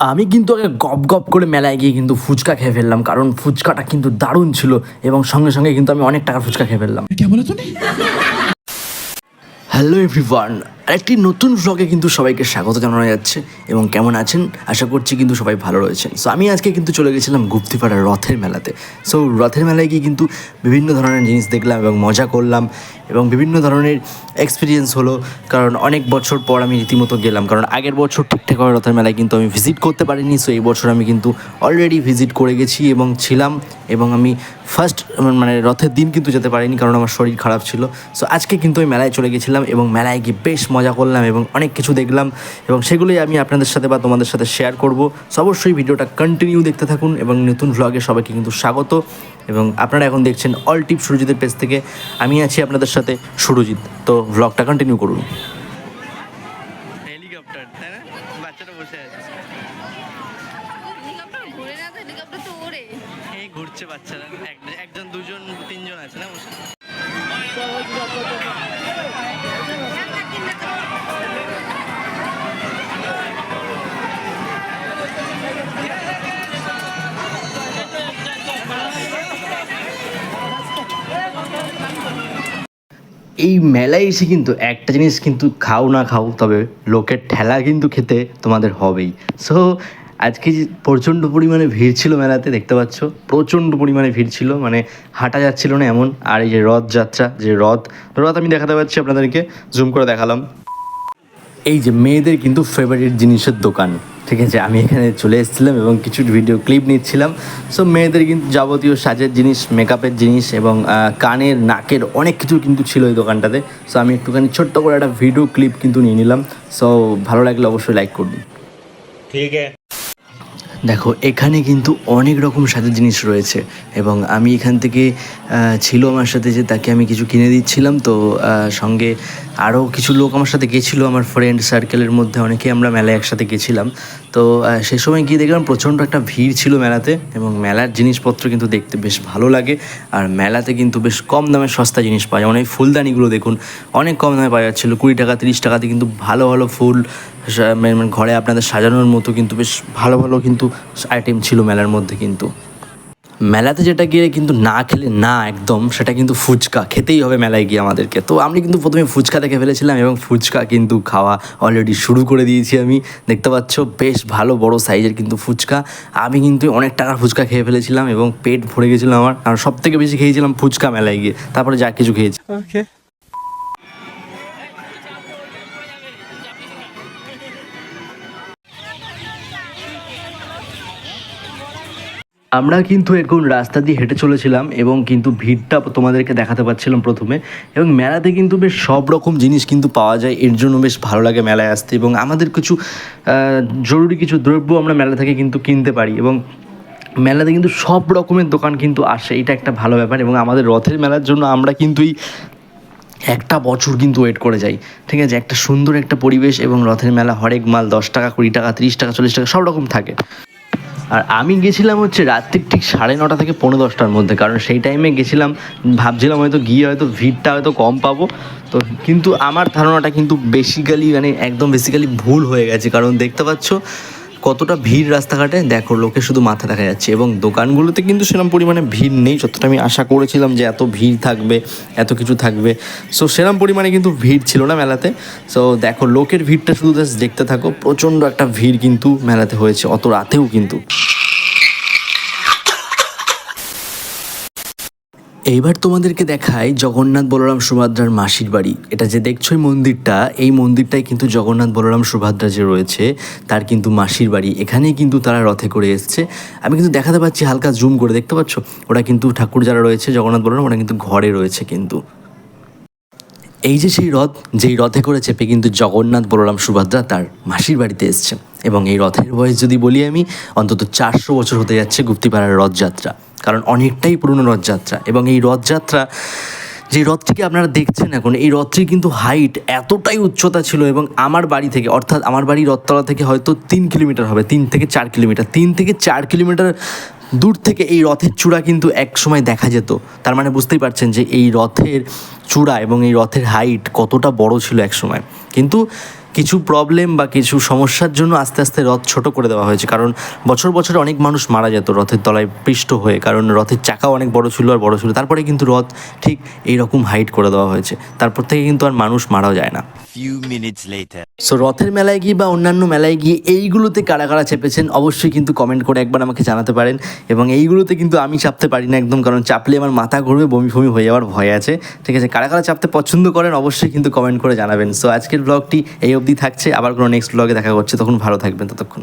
আমি কিন্তু আগে গপ গপ করে মেলায় গিয়ে কিন্তু ফুচকা খেয়ে ফেললাম কারণ ফুচকাটা কিন্তু দারুণ ছিল এবং সঙ্গে সঙ্গে কিন্তু আমি অনেক টাকার ফুচকা খেয়ে ফেললাম। হ্যালো এভরিওয়ান আরেকটি নতুন ভ্লগে কিন্তু সবাইকে স্বাগত জানানো যাচ্ছে এবং কেমন আছেন? আশা করছি কিন্তু সবাই ভালো রয়েছেন। সো আমি আজকে কিন্তু চলে গেছিলাম গুপ্তিপাড়ার রথের মেলাতে। সো রথের মেলায় গিয়ে কিন্তু বিভিন্ন ধরনের জিনিস দেখলাম এবং মজা করলাম এবং বিভিন্ন ধরনের এক্সপিরিয়েন্স হলো। কারণ অনেক বছর পর আমি রীতিমতো গেলাম। কারণ আগের বছর ঠিকঠাকভাবে রথের মেলায় কিন্তু আমি ভিজিট করতে পারিনি। সো এই বছর আমি কিন্তু অলরেডি ভিজিট করে গেছি এবং ছিলাম এবং আমি ফার্স্ট মানে রথের দিন কিন্তু যেতে পারিনি কারণ আমার শরীর খারাপ ছিল। সো আজকে কিন্তু আমি মেলায় চলে গেছিলাম এবং মেলায় গিয়ে বেশ মজা করলাম এবং অনেক কিছু দেখলাম এবং সেগুলোই আমি আপনাদের সাথে বা তোমাদের সাথে শেয়ার করব। সো অবশ্যই ভিডিওটা কন্টিনিউ দেখতে থাকুন এবং নতুন ভ্লগে সবাইকে কিন্তু স্বাগত। এবং আপনারা এখন দেখছেন অল টিপ সুরজিতের পেজ থেকে। আমি আছি আপনাদের সাথে সুরজিৎ। তো ভ্লগটা কন্টিনিউ করুন। হেলিকপ্টার তাই না? বাচ্চাটা বসে আছে। হেলিকপ্টার ঘুরে না তো হেলিকপ্টার তো ওড়ে এই ঘুরছে বাচ্চারা। একজন দুজন তিনজন আছে না এই মেলায় এসে কিন্তু একটা জিনিস কিন্তু খাও না খাও, তবে লোকের ঠেলা কিন্তু খেতে তোমাদের হবেই। সো আজকে যে প্রচণ্ড পরিমাণে ভিড় ছিল মেলাতে, দেখতে পাচ্ছ? প্রচণ্ড পরিমাণে ভিড় ছিল মানে হাঁটা যাচ্ছিল না এমন। আর এই যে রথযাত্রা যে রথ রথ আমি দেখাতে পাচ্ছি আপনাদেরকে জুম করে দেখালাম। এই যে মেয়েদের কিন্তু ফেভারিট জিনিসের দোকান। ঠিক আছে, আমি এখানে চলে এসেছিলাম এবং কিছু ভিডিও ক্লিপ নিচ্ছিলাম। সো মেয়েদের কিন্তু যাবতীয় সাজের জিনিস মেকআপের জিনিস এবং কানের, নাকের অনেক কিছু কিন্তু ছিল এই দোকানটাতে। সো আমি একটুখানি ছোট্ট করে একটা ভিডিও ক্লিপ কিন্তু নিয়ে নিলাম। সো ভালো লাগলে অবশ্যই লাইক করবি ঠিক আছে। দেখো, এখানে কিন্তু অনেক রকম সাজের জিনিস রয়েছে এবং আমি এখান থেকে ছিল আমার সাথে যে তাকে আমি কিছু কিনে দিচ্ছিলাম, তো সঙ্গে আরও কিছু লোক আমার সাথে গেছিল, আমার ফ্রেন্ড সার্কেলের মধ্যে অনেকে আমরা মেলায় একসাথে গেছিলাম। তো সে সময় গিয়ে দেখলাম প্রচণ্ড একটা ভিড় ছিল মেলাতে এবং মেলার জিনিসপত্র কিন্তু দেখতে বেশ ভালো লাগে আর মেলাতে কিন্তু বেশ কম দামে সস্তা জিনিস পাওয়া যায়। অনেক ফুলদানিগুলো দেখুন, অনেক কম দামে পাওয়া যাচ্ছিল। কুড়ি টাকা, তিরিশ টাকাতে কিন্তু ভালো ভালো ফুল মানে মানে ঘরে আপনাদের সাজানোর মতো কিন্তু বেশ ভালো ভালো কিন্তু আইটেম ছিল মেলার মধ্যে কিন্তু। মেলাতে যেটা গিয়ে কিন্তু না খেলে না একদম, সেটা কিন্তু ফুচকা। খেতেই হবে মেলায় গিয়ে আমাদেরকে। তো আমি কিন্তু প্রথমে ফুচকা দেখে ফেলেছিলাম এবং ফুচকা কিন্তু খাওয়া অলরেডি শুরু করে দিয়েছি আমি। দেখতে পাচ্ছ, বেশ ভালো বড় সাইজের কিন্তু ফুচকা। আমি কিন্তু অনেক টাকার ফুচকা খেয়ে ফেলেছিলাম এবং পেট ভরে গেছিল আমার। কারণ সব থেকে বেশি খেয়েছিলাম ফুচকা মেলায় গিয়ে। তারপরে যা কিছু খেয়েছি। ओके আমরা কিন্তু এখন রাস্তা দিয়ে হেঁটে চলেছিলাম এবং কিন্তু ভিড়টা তোমাদেরকে দেখাতে পারছিলাম প্রথমে। এবং মেলাতে কিন্তু বেশ সব রকম জিনিস কিন্তু পাওয়া যায়। এর জন্য বেশ ভালো লাগে মেলায় আসতে এবং আমাদের কিছু জরুরি কিছু দ্রব্য আমরা মেলা থেকে কিন্তু কিনতে পারি এবং মেলাতে কিন্তু সব রকমের দোকান কিন্তু আসে। এটা একটা ভালো ব্যাপার এবং আমাদের রথের মেলার জন্য আমরা কিন্তু এই একটা বছর কিন্তু ওয়েট করে যাই। ঠিক আছে? একটা সুন্দর একটা পরিবেশ এবং রথের মেলা হরেক মাল দশ টাকা, কুড়ি টাকা, তিরিশ টাকা, চল্লিশ টাকা সব রকম থাকে। আর আমি গেছিলাম হচ্ছে রাত্রির ঠিক সাড়ে নটা থেকে পনেরো দশটার মধ্যে, কারণ সেই টাইমে গেছিলাম, ভাবছিলাম হয়তো গিয়ে হয়তো ভিড়টা হয়তো কম পাবো। তো কিন্তু আমার ধারণাটা কিন্তু বেসিক্যালি মানে একদম বেসিক্যালি ভুল হয়ে গেছে, কারণ দেখতে পাচ্ছ কতটা ভিড় রাস্তাঘাটে? দেখো, লোকে শুধু মাথা দেখা যাচ্ছে এবং দোকানগুলোতে কিন্তু সেরকম পরিমাণে ভিড় নেই। যতটা আমি আশা করেছিলাম যে এত ভিড় থাকবে, এত কিছু থাকবে। সো সেরকম পরিমাণে কিন্তু ভিড় ছিল না মেলাতে। সো দেখো, লোকের ভিড়টা শুধু দেখতে থাকো। প্রচণ্ড একটা ভিড় কিন্তু মেলাতে হয়েছে, অত রাতেও কিন্তু। এইবার তোমাদেরকে দেখাই জগন্নাথ বলরাম সুভদ্রার মাসির বাড়ি। এটা যে দেখছ এই মন্দিরটা, এই মন্দিরটাই কিন্তু জগন্নাথ বলরাম সুভদ্রা যে রয়েছে, তার কিন্তু মাসির বাড়ি। এখানেই কিন্তু তারা রথে করে এসছে। আমি কিন্তু দেখাতে পাচ্ছি, হালকা জুম করে, দেখতে পাচ্ছ? ওরা কিন্তু ঠাকুর যারা রয়েছে, জগন্নাথ বলরাম, ওরা কিন্তু ঘরে রয়েছে কিন্তু। এই যে সেই রথ, যেই রথে করে চেপে কিন্তু জগন্নাথ বলরাম সুভদ্রা তার মাসির বাড়িতে এসছে। এবং এই রথের বয়স যদি বলি আমি, অন্তত চারশো বছর হতে যাচ্ছে গুপ্তিপাড়ার রথযাত্রা। কারণ অনেকটাই পুরনো রথযাত্রা এবং এই রথযাত্রা যে রথটিকে আপনারা দেখছেন এখন, এই রথটির কিন্তু হাইট এতটাই উচ্চতা ছিল এবং আমার বাড়ি থেকে, অর্থাৎ আমার বাড়ি রথতলা থেকে হয়তো তিন কিলোমিটার হবে, তিন থেকে চার কিলোমিটার। তিন থেকে চার কিলোমিটার দূর থেকে এই রথের চূড়া কিন্তু এক সময় দেখা যেত। তার মানে বুঝতেই পারছেন যে এই রথের চূড়া এবং এই রথের হাইট কতটা বড় ছিল এক সময়। কিন্তু কিছু প্রবলেম বা কিছু সমস্যার জন্য আস্তে আস্তে রথ ছোট করে দেওয়া হয়েছে। কারণ বছর বছর অনেক মানুষ মারা যেত রথের তলায় পৃষ্ঠ হয়ে। কারণ রথের চাকাও অনেক বড় ছিল আর বড় ছিল। তারপরে কিন্তু রথ ঠিক এইরকম হাইট করে দেওয়া হয়েছে। তারপর থেকে কিন্তু আর মানুষ মারাও যায় না। Few minutes later. সো রথের মেলায় গিয়ে বা অন্যান্য মেলায় গিয়ে এইগুলোতে কারা কারা চেপেছেন অবশ্যই কিন্তু কমেন্ট করে একবার আমাকে জানাতে পারেন। এবং এইগুলোতে কিন্তু আমি চাপতে পারি না একদম, কারণ চাপলে আমার মাথা ঘুরবে, বমি ফমি হয়ে যাওয়ার ভয় আছে। ঠিক আছে, কারা কারা চাপতে পছন্দ করেন অবশ্যই কিন্তু কমেন্ট করে জানাবেন। সো আজকের ব্লগটি এই অবধি থাকছে। আবার কোনো নেক্সট ব্লগে দেখা করছে তখন ভালো থাকবেন, ততক্ষণ।